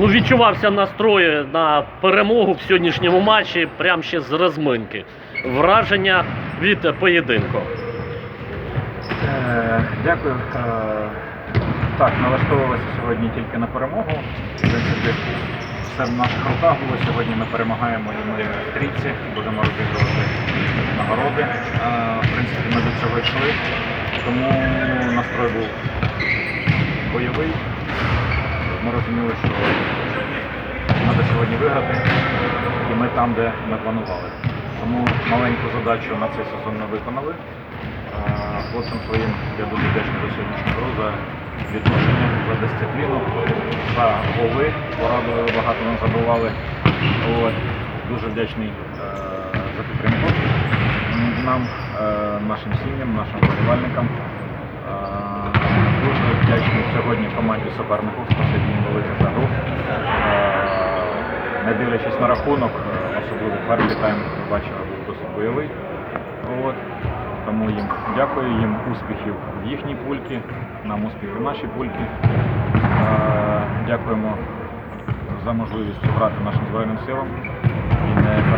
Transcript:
Ну, відчувався настрой на перемогу в сьогоднішньому матчі, прямо ще з розминки. Враження від поєдинку. Е, Дякую. Е, Так, налаштовувалися сьогодні тільки на перемогу. Все в наших руках було. Сьогодні ми перемагаємо і ми в трійці, будемо розігрувати нагороди. Е, В принципі, ми до цього йшли, тому настрой був бойовий. Ми розуміли, що треба сьогодні виграти, і ми там, де ми планували. Тому маленьку задачу на цей сезон ми виконали. Е, Хлопцям своїм я дуже вдячний за сьогоднішню гру, за відношення, за дисципліну, за голи. Порадували, багато нам забивали. От. Дуже вдячний е, за підтримку нам, е, нашим сім'ям, нашим вболівальникам. Сьогодні команді супернику, спасибі велике за гру. Е, Не дивлячись на рахунок, е, особливо перший тайм, бачили, був досить бойовий. От. Тому їм дякую, їм успіхів в їхній пульці, нам успіхів в нашій пульці. Е, Дякуємо за можливість грати нашим Збройним силам і не.